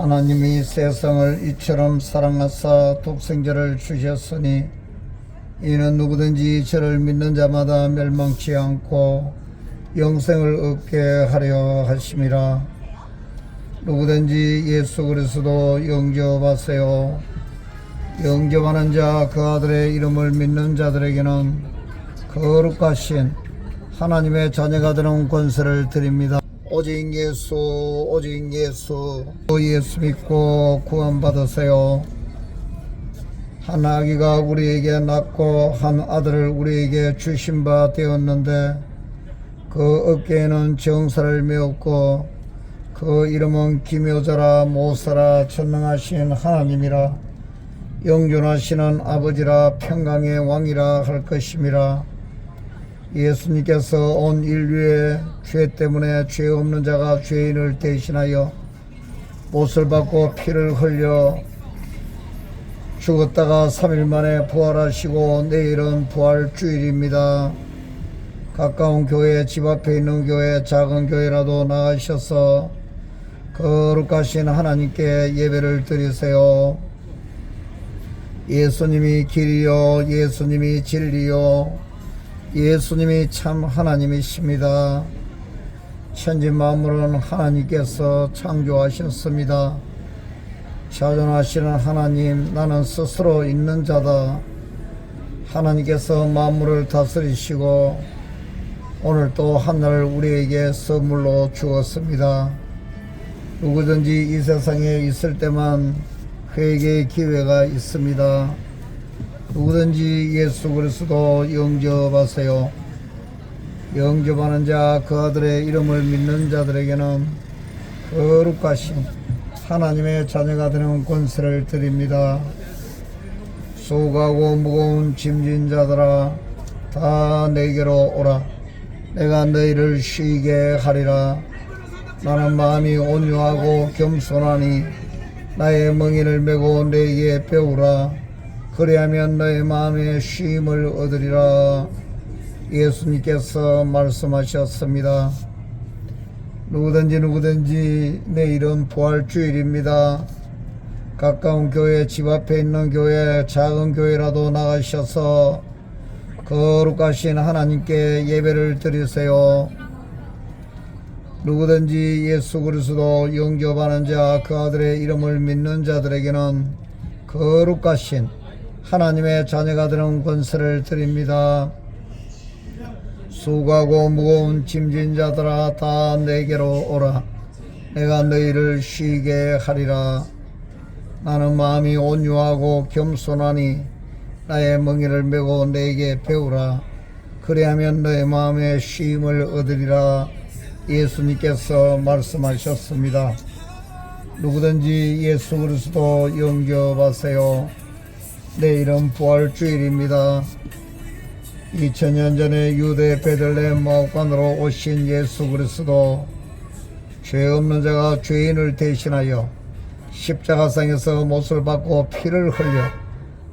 하나님이 세상을 이처럼 사랑하사 독생자를 주셨으니 이는 누구든지 저를 믿는 자마다 멸망치 않고 영생을 얻게 하려 하심이라. 누구든지 예수 그리스도 영접하세요. 영접하는 자 그 아들의 이름을 믿는 자들에게는 거룩하신 하나님의 자녀가 되는 권세를 드립니다 오직 예수 오직 예수. 예수 믿고 구원받으세요. 한 아기가 우리에게 낳고 한 아들을 우리에게 주신 바 되었는데 그 어깨에는 정사를 메었고 그 이름은 기묘자라 모사라 전능하신 하나님이라. 영존하시는 아버지라 평강의 왕이라 할 것임이라 예수님께서 온 인류의 죄 때문에 죄 없는 자가 죄인을 대신하여 못을 받고 피를 흘려 죽었다가 3일 만에 부활하시고 내일은 부활주일입니다. 가까운 교회, 집 앞에 있는 교회, 작은 교회라도 나가셔서 거룩하신 하나님께 예배를 드리세요. 예수님이 길이요, 예수님이 진리요, 예수님이 참 하나님이십니다. 천지 만물은 하나님께서 창조하셨습니다. 자존하시는 하나님, 나는 스스로 있는 자다. 하나님께서 만물을 다스리시고 오늘 또 하늘을 우리에게 선물로 주었습니다. 누구든지 이 세상에 있을 때만 회개의 기회가 있습니다. 누구든지 예수 그리스도 영접하세요. 영접하는 자, 그 아들의 이름을 믿는 자들에게는 거룩하신 하나님의 자녀가 되는 권세를 드립니다. 수고하고 무거운 짐진 자들아, 다 내게로 오라. 내가 너희를 쉬게 하리라. 나는 마음이 온유하고 겸손하니 나의 멍에를 메고 너에게 배우라. 그리하면 너의 마음에 쉼을 얻으리라. 예수님께서 말씀하셨습니다. 누구든지 누구든지 내일은 부활주일입니다. 가까운 교회, 집 앞에 있는 교회, 작은 교회라도 나가셔서 거룩하신 하나님께 예배를 드리세요. 누구든지 예수 그리스도 영접하는 자, 그 아들의 이름을 믿는 자들에게는 거룩하신 하나님의 자녀가 되는 권세를 드립니다. 수고하고 무거운 짐진 자들아 다 내게로 오라. 내가 너희를 쉬게 하리라. 나는 마음이 온유하고 겸손하니 나의 멍에를 메고 내게 배우라. 그리하면 너의 마음에 쉼을 얻으리라. 예수님께서 말씀하셨습니다. 누구든지 예수 그리스도 영접하세요. 내일은 부활주일입니다. 2000년 전에 유대 베들레헴 마옥관으로 오신 예수 그리스도 죄 없는 자가 죄인을 대신하여 십자가상에서 못을 받고 피를 흘려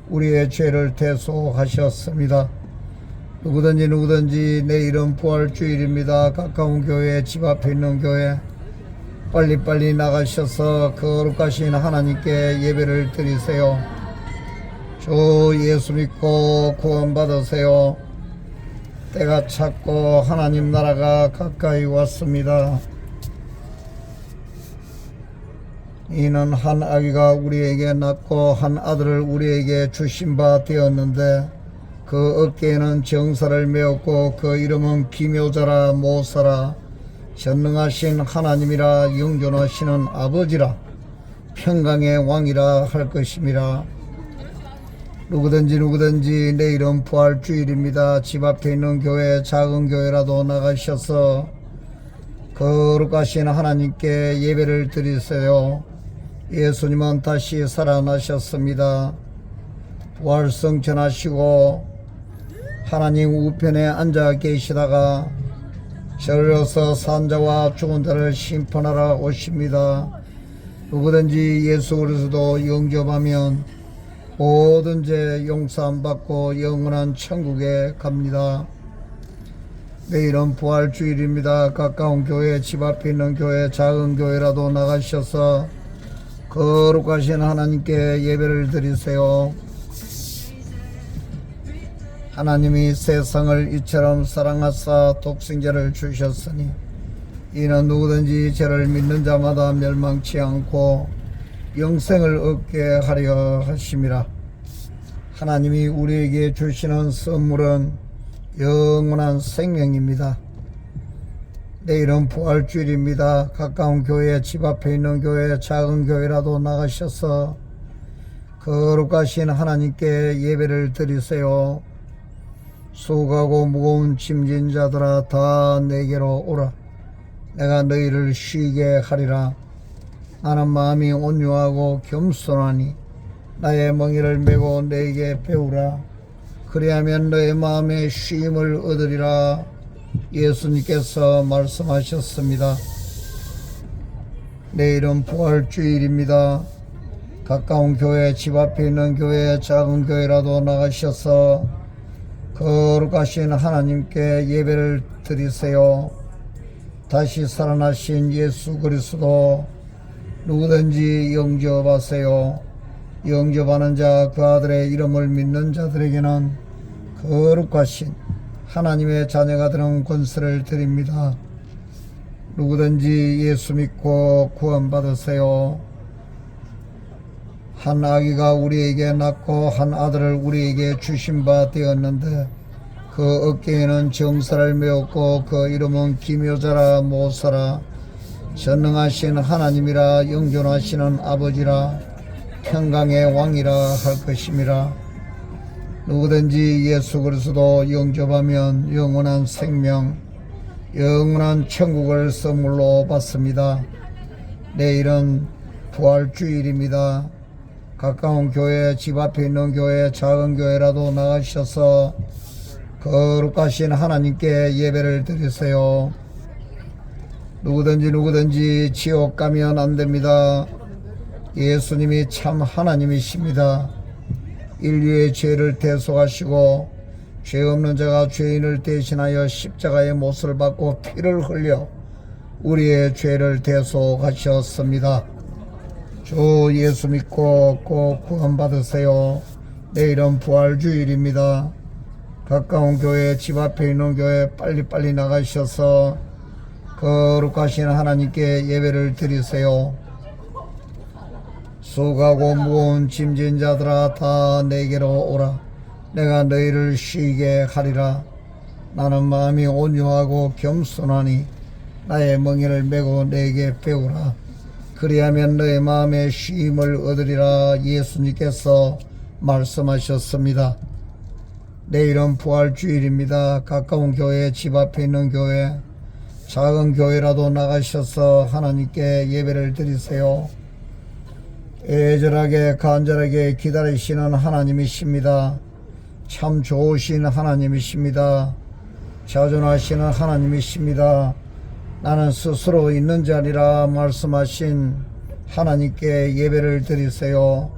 우리의 죄를 대속하셨습니다. 누구든지 누구든지 내일은 부활주일입니다. 가까운 교회, 집 앞에 있는 교회 빨리빨리 나가셔서 거룩하신 하나님께 예배를 드리세요. 주 예수 믿고 구원받으세요. 때가 찼고 하나님 나라가 가까이 왔습니다. 이는 한 아기가 우리에게 낳고 한 아들을 우리에게 주신 바 되었는데 그 어깨에는 정사를 메었고 그 이름은 기묘자라 모사라 전능하신 하나님이라 영존하시는 아버지라 평강의 왕이라 할 것임이라 누구든지 누구든지 내일은 부활 주일입니다. 집 앞에 있는 교회 작은 교회라도 나가셔서 거룩하신 하나님께 예배를 드리세요. 예수님은 다시 살아나셨습니다. 부활성천하시고 하나님 우편에 앉아 계시다가 저려서 산자와 죽은 자를 심판하러 오십니다. 누구든지 예수 그리스도 영접하면 모든 죄 용서함 받고 영원한 천국에 갑니다. 내일은 부활 주일입니다. 가까운 교회, 집 앞에 있는 교회, 작은 교회라도 나가셔서 거룩하신 하나님께 예배를 드리세요. 하나님이 세상을 이처럼 사랑하사 독생자를 주셨으니 이는 누구든지 저를 믿는 자마다 멸망치 않고 영생을 얻게 하려 하심이라. 하나님이 우리에게 주시는 선물은 영원한 생명입니다. 내일은 부활주일입니다. 가까운 교회, 집 앞에 있는 교회, 작은 교회라도 나가셔서 거룩하신 하나님께 예배를 드리세요. 수고하고 무거운 짐진 자들아 다 내게로 오라. 내가 너희를 쉬게 하리라. 나는 마음이 온유하고 겸손하니 나의 멍에를 메고 너에게 배우라. 그리하면 너의 마음에 쉼을 얻으리라. 예수님께서 말씀하셨습니다. 내일은 부활주일입니다. 가까운 교회, 집 앞에 있는 교회, 작은 교회라도 나가셔서 거룩하신 하나님께 예배를 드리세요. 다시 살아나신 예수 그리스도 누구든지 영접하세요. 영접하는 자, 그 아들의 이름을 믿는 자들에게는 거룩하신 하나님의 자녀가 되는 권세를 드립니다. 누구든지 예수 믿고 구원받으세요. 한 아기가 우리에게 낳고 한 아들을 우리에게 주신 바 되었는데 그 어깨에는 정사를 메었고 그 이름은 기묘자라 모사라 전능하신 하나님이라 영존하시는 아버지라 평강의 왕이라 할 것임이라 누구든지 예수 그리스도 영접하면 영원한 생명 영원한 천국을 선물로 받습니다. 내일은 부활주일입니다. 가까운 교회, 집 앞에 있는 교회, 작은 교회라도 나가셔서 거룩하신 하나님께 예배를 드리세요. 누구든지 누구든지 지옥 가면 안 됩니다. 예수님이 참 하나님이십니다. 인류의 죄를 대속하시고 죄 없는 자가 죄인을 대신하여 십자가의 못을 받고 피를 흘려 우리의 죄를 대속하셨습니다. 주 예수 믿고 꼭 구원받으세요. 내일은 부활주일입니다. 가까운 교회, 집 앞에 있는 교회 빨리빨리 나가셔서 거룩하신 하나님께 예배를 드리세요. 수고하고 무거운 짐진 자들아 다 내게로 오라. 내가 너희를 쉬게 하리라. 나는 마음이 온유하고 겸손하니 나의 멍에를 메고 내게 배우라. 그리하면 너의 마음에 쉼을 얻으리라 예수님께서 말씀하셨습니다. 내일은 부활 주일입니다. 가까운 교회, 집 앞에 있는 교회, 작은 교회라도 나가셔서 하나님께 예배를 드리세요. 애절하게 간절하게 기다리시는 하나님이십니다. 참 좋으신 하나님이십니다. 자존하시는 하나님이십니다. 나는 스스로 있는 자리라 말씀하신 하나님께 예배를 드리세요.